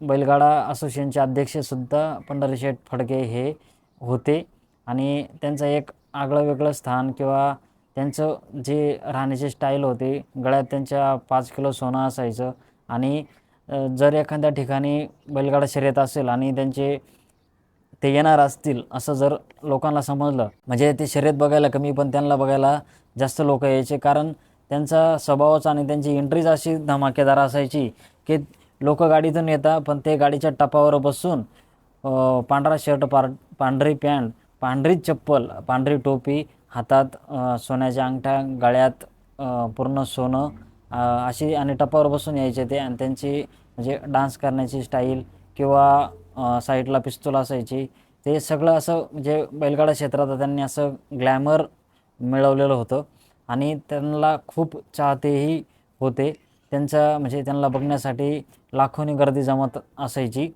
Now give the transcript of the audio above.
बैलगाडा असोसिएशनचे अध्यक्षसुद्धा पंढरीशेठ फडके हे होते. आणि त्यांचं एक आगळं वेगळं स्थान किंवा त्यांचं जे राहण्याची स्टाईल होती गळ्यात त्यांच्या पाच किलो सोनं असायचं. आणि जर एखाद्या ठिकाणी बैलगाडा शर्यत असेल आणि त्यांचे ते येणार असतील असं जर लोकांना समजलं म्हणजे ते शर्यत बघायला कमी पण त्यांना बघायला जास्त लोक यायचे. कारण त्यांचा स्वभावच आणि त्यांची एंट्रीज अशी धमाकेदार असायची की लोक गाडीतून येतात पण ते गाडीच्या टपावर बसून पांढरा शर्ट पार पांढरी पॅन्ट पांढरी चप्पल पांढरी टोपी हातात सोन्याच्या अंगठ्या गळ्यात पूर्ण सोनं अशी आणि टपावर बसून यायचे ते आणि त्यांची म्हणजे डान्स करण्याची स्टाईल किंवा साईडला पिस्तूल असायची. ते सगळं असं म्हणजे बैलगाडा क्षेत्रात त्यांनी असं ग्लॅमर मिळवलेलं होतं आणि त्यांना खूप चाहतेही होते. त्यांचा म्हणजे त्यांना बघण्यासाठी लाखोनी गर्दी जमत असायची.